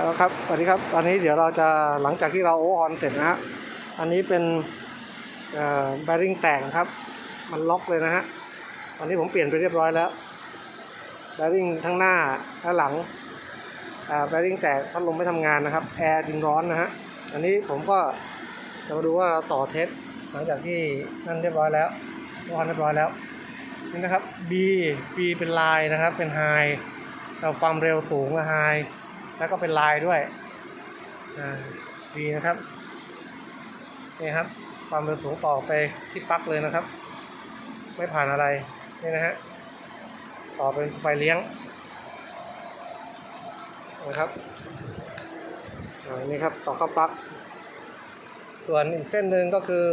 ฮัลโหลครับสวัสดีครับตอนนี้เดี๋ยวเราจะหลังจากที่เราโอเวอร์ฮอนเสร็จนะฮะอันนี้เป็นแบริ่งแตกครับ มันล็อกเลยนะฮะตอนนี้ผมเปลี่ยนไปเรียบร้อยแล้วแบริ่งทั้งหน้าและหลังแบริ่งแตกพัดลมไม่ทำงานนะครับแอร์จึงร้อนนะฮะอันนี้ผมก็จะมาดูว่าเราต่อเทสหลังจากที่นั่นเรียบร้อยแล้วโอเวอร์ฮอนเรียบร้อยแล้วนี่นะครับ B B เป็นลายนะครับเป็นไฮเราความเร็วสูงไฮ แล้วก็เป็นลายด้วยดีนะครับนี่ครับ ความเร็วสูงต่อไปที่ปลั๊กเลยนะครับ ไม่ผ่านอะไรนี่นะฮะต่อเป็นไฟเลี้ยงนะครับอ่านี่ครับต่อเข้าปลั๊กส่วนอีกเส้นหนึ่งก็คือ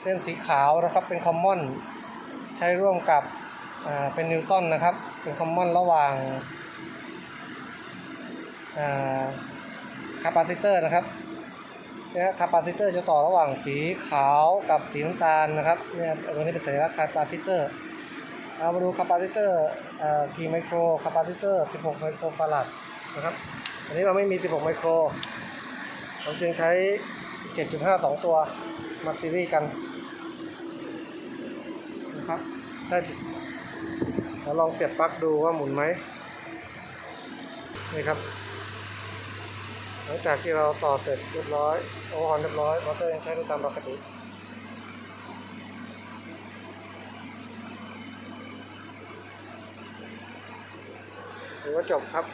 เส้นสีขาวนะครับเป็นคอมมอนใช้ร่วมกับเป็นนิวตันนะครับ เป็นคอมมอนระหว่าง คาปาซิเตอร์นะครับเนี่ยคาปาซิเตอร์จะต่อระหว่างสีขาวกับสีน้ำตาลนะครับเนี่ยตัวนี้เป็นสัญลักษณ์คาปาซิเตอร์เรามาดูคาปาซิเตอร์กี่ไมโครคาปาซิเตอร์ 16 ไมโครฟาราดนะครับอันนี้เราไม่มี 16 ไมโครผมจึงใช้ 7.5 2 ตัวมาซีรีส์กันนะครับได้เราลองเสียบปลั๊กดูว่าหมุนไหมนี่ครับ หลังจากที่เราต่อเสร็จเรียบร้อยโอเวอร์ฮอนเรียบร้อยมอเตอร์ยังใช้ได้ตามปกติถือว่าจบครับ